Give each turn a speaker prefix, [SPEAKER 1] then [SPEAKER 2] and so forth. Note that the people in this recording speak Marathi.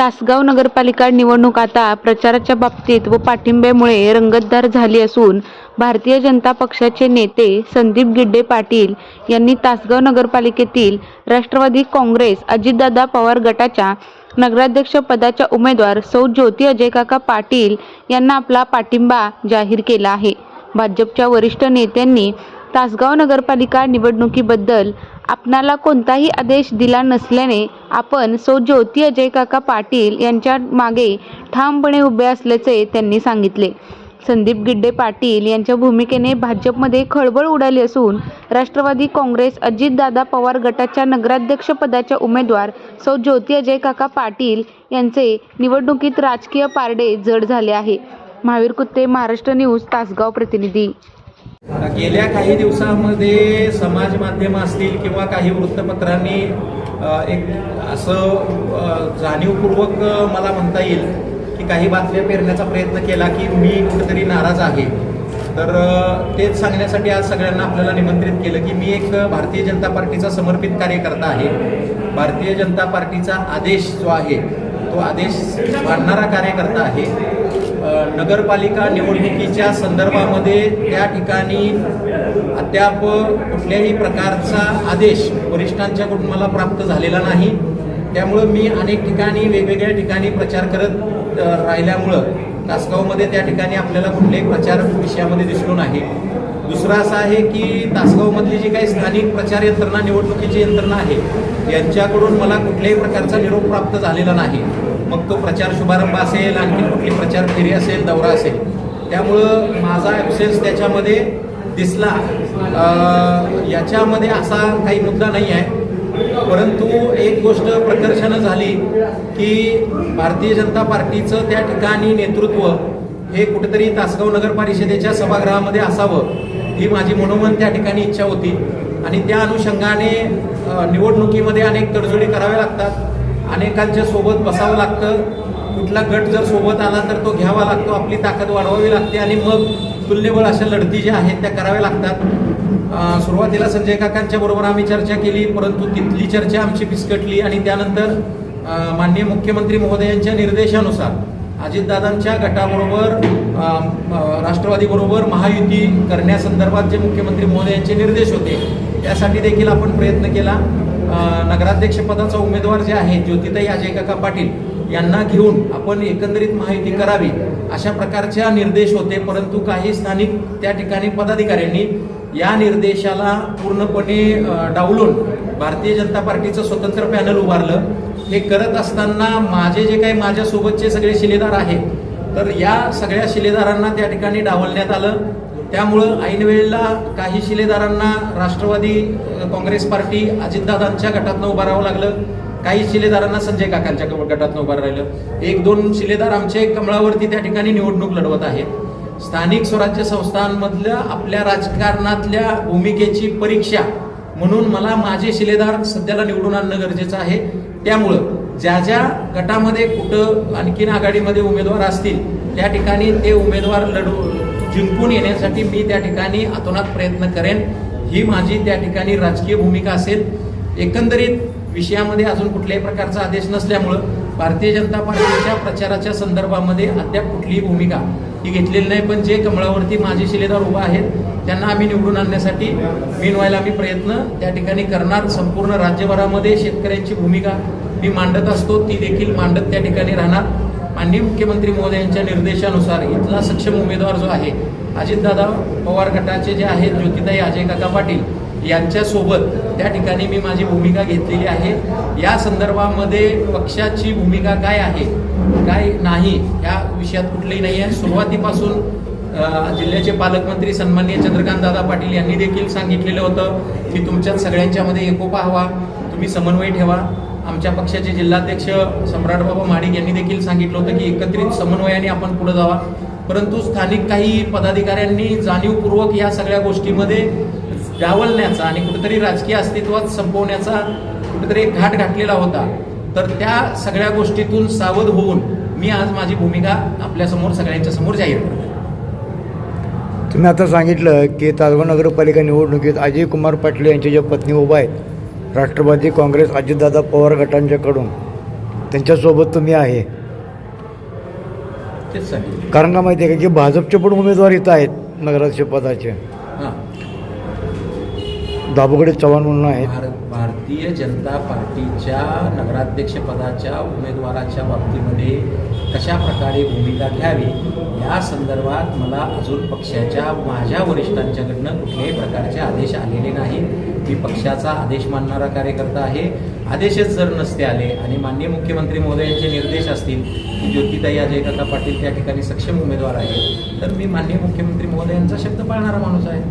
[SPEAKER 1] तासगाव नगरपालिका निवडणूक आता प्रचाराच्या बाबतीत व पाठिंब्यामुळे रंगतदार झाली असून भारतीय जनता पक्षाचे नेते संदीप गिड्डे पाटील यांनी तासगाव नगरपालिकेतील राष्ट्रवादी काँग्रेस अजितदादा पवार गटाच्या नगराध्यक्ष पदाच्या उमेदवार सौ ज्योती अजयकाका पाटील यांना आपला पाठिंबा जाहीर केला आहे. भाजपच्या वरिष्ठ नेत्यांनी तासगाव नगरपालिका निवडणुकीबद्दल आपणाला कोणताही आदेश दिला नसल्याने आपण सौ ज्योती अजयकाका पाटील यांच्या मागे ठामपणे उभे असल्याचे त्यांनी सांगितले. संदीप गिड्डे पाटील यांच्या भूमिकेने भाजपमध्ये खळबळ उडाली असून राष्ट्रवादी काँग्रेस अजितदादा पवार गटाच्या नगराध्यक्षपदाच्या उमेदवार सौ ज्योती अजयकाका पाटील यांचे निवडणुकीत राजकीय पारडे जड झाले आहे. महावीर कुत्ते महाराष्ट्र न्यूज तासगाव प्रतिनिधी.
[SPEAKER 2] गेल्या काही दिवसामध्ये समाज माध्यम असतील किंवा काही वृत्तपत्रांनी एक असं जाणीवपूर्वक मला म्हणता येईल की काही बातम्या पेरण्याचा प्रयत्न केला की मी कुठेतरी नाराज आहे. तर तेच सांगण्यासाठी आज सगळ्यांना आपल्याला निमंत्रित केलं की मी एक भारतीय जनता पार्टीचा समर्पित कार्यकर्ता आहे. भारतीय जनता पार्टीचा आदेश जो आहे तो आदेश मानणारा कार्यकर्ता आहे. नगरपालिका निवडणुकीच्या संदर्भामध्ये त्या ठिकाणी अद्याप कुठल्याही प्रकारचा आदेश वरिष्ठांच्याकडून मला प्राप्त झालेला नाही. त्यामुळं मी अनेक ठिकाणी वेगवेगळ्या ठिकाणी प्रचार करत राहिल्यामुळं तासगावमध्ये त्या ठिकाणी आपल्याला कुठल्याही प्रचार विषयामध्ये दिसलो नाही. दुसरं असं आहे की तासगावमधली जी काही स्थानिक प्रचार यंत्रणा निवडणुकीची यंत्रणा आहे यांच्याकडून मला कुठल्याही प्रकारचा निरोप प्राप्त झालेला नाही. मग तो प्रचार शुभारंभ असेल आणखी कुठली प्रचार फेरी असेल दौरा असेल. त्यामुळं माझा ॲब्सेन्स त्याच्यामध्ये दिसला. याच्यामध्ये असा काही मुद्दा नाही आहे. परंतु एक गोष्ट प्रकर्षानं झाली की भारतीय जनता पार्टीचं त्या ठिकाणी नेतृत्व हे कुठेतरी तासगाव नगर परिषदेच्या सभागृहामध्ये असावं ही माझी मनोमन त्या ठिकाणी इच्छा होती. आणि त्या अनुषंगाने निवडणुकीमध्ये अनेक तडजोडी कराव्या लागतात. अनेकांच्या सोबत बसावं लागतं. कुठला गट जर सोबत आला तर तो घ्यावा लागतो. आपली ताकद वाढवावी लागते आणि मग तुल्यबळ अशा लढती ज्या आहेत त्या कराव्या लागतात. सुरुवातीला संजय काकांच्या बरोबर आम्ही चर्चा केली परंतु तिथली चर्चा आमची फिसकटली आणि त्यानंतर माननीय मुख्यमंत्री महोदयांच्या निर्देशानुसार अजितदादांच्या गटाबरोबर राष्ट्रवादीबरोबर महायुती करण्यासंदर्भात जे मुख्यमंत्री महोदयांचे निर्देश होते त्यासाठी देखील आपण प्रयत्न केला. नगराध्यक्षपदाचा उमेदवार जे आहे ज्योतिताई अजय काका पाटील यांना घेऊन आपण एकंदरीत माहिती करावी अशा प्रकारच्या निर्देश होते परंतु काही स्थानिक त्या ठिकाणी पदाधिकाऱ्यांनी या निर्देशाला पूर्णपणे डावलून भारतीय जनता पार्टीचं स्वतंत्र पॅनल उभारलं. हे करत असताना माझे जे काही माझ्यासोबतचे सगळे शिलेदार आहेत तर या सगळ्या शिलेदारांना त्या ठिकाणी डावलण्यात आलं. त्यामुळं ऐन वेळेला काही शिलेदारांना राष्ट्रवादी काँग्रेस पार्टी अजितदादांच्या गटातनं उभं राहावं लागलं. काही शिलेदारांना संजय काकांच्या गटातनं उभं राहिलं. एक दोन शिलेदार आमचे कमळावरती त्या ठिकाणी निवडणूक लढवत आहेत. स्थानिक स्वराज्य संस्थांमधल्या आपल्या राजकारणातल्या भूमिकेची परीक्षा म्हणून मला माझे शिलेदार सध्याला निवडून आणणं गरजेचं आहे. त्यामुळं ज्या ज्या गटामध्ये कुठं आणखीन आघाडीमध्ये उमेदवार असतील त्या ठिकाणी ते उमेदवार लढू जिंकून येण्यासाठी मी त्या ठिकाणी अतोनात प्रयत्न करेन. ही माझी त्या ठिकाणी राजकीय भूमिका असेल. एकंदरीत विषयामध्ये अजून कुठल्याही प्रकारचा आदेश नसल्यामुळं भारतीय जनता पार्टीच्या प्रचाराच्या संदर्भामध्ये अद्याप कुठलीही भूमिका ही घेतलेली नाही. पण जे कमळावरती माझे शिलेदार उभा आहेत त्यांना आम्ही निवडून आणण्यासाठी मीनवायला आम्ही प्रयत्न त्या ठिकाणी करणार. संपूर्ण राज्यभरामध्ये शेतकऱ्यांची भूमिका मी मांडत असतो. ती देखील मांडत त्या ठिकाणी राहणार. माननीय मुख्यमंत्री महोदयांच्या निर्देशानुसार इथला सक्षम उमेदवार जो आहे अजितदादा पवार गटाचे जे आहेत ज्योतिताई अजय काका पाटील यांच्यासोबत त्या ठिकाणी मी माझी भूमिका घेतलेली आहे. या संदर्भामध्ये पक्षाची भूमिका काय आहे काय नाही या विषयात कुठलीही नाही आहे. सुरुवातीपासून जिल्ह्याचे पालकमंत्री सन्माननीय चंद्रकांत दादा पाटील यांनी देखील सांगितलेलं होतं की तुमच्यात सगळ्यांच्यामध्ये एकोपा हवा तुम्ही समन्वय ठेवा. आमच्या पक्षाचे जिल्हाध्यक्ष सम्राटबाबा माडिक यांनी देखील सांगितलं होतं की एकत्रित समन्वयाने आपण पुढे जावा. परंतु स्थानिक काही पदाधिकाऱ्यांनी जाणीवपूर्वक या सगळ्या गोष्टीमध्ये डावलण्याचा आणि कुठेतरी राजकीय अस्तित्वात संपवण्याचा कुठेतरी एक घाट घातलेला होता. तर त्या सगळ्या गोष्टीतून सावध होऊन मी आज माझी भूमिका आपल्यासमोर सगळ्यांच्या समोर जाहीर करतो.
[SPEAKER 3] तुम्ही आता सांगितलं की तासगाव नगरपालिका निवडणुकीत अजय कुमार पाटील यांच्या ज्या पत्नी उभा आहेत राष्ट्रवादी काँग्रेस अजितदादा पवार गटांच्याकडून त्यांच्यासोबत तुम्ही आहे. कारण का माहिती आहे का की भाजपचे पण उमेदवार इथं आहेत नगराध्यक्ष पदाचे.
[SPEAKER 2] हां.
[SPEAKER 3] दाभोगडे चव्हाण म्हणून आहेत.
[SPEAKER 2] भारत भारतीय जनता पार्टीच्या नगराध्यक्षपदाच्या उमेदवाराच्या बाबतीमध्ये कशा प्रकारे भूमिका घ्यावी या संदर्भात मला अजून पक्षाच्या माझ्या वरिष्ठांच्याकडनं कुठल्याही प्रकारचे आदेश आलेले नाहीत. मी पक्षाचा आदेश मानणारा कार्यकर्ता आहे. आदेशच जर नसते आले आणि माननीय मुख्यमंत्री महोदयांचे निर्देश असतील की ज्योतिताई अजयकाका पाटील त्या ठिकाणी सक्षम उमेदवार आहेत तर मी माननीय मुख्यमंत्री महोदयांचा शब्द पाळणारा माणूस आहे.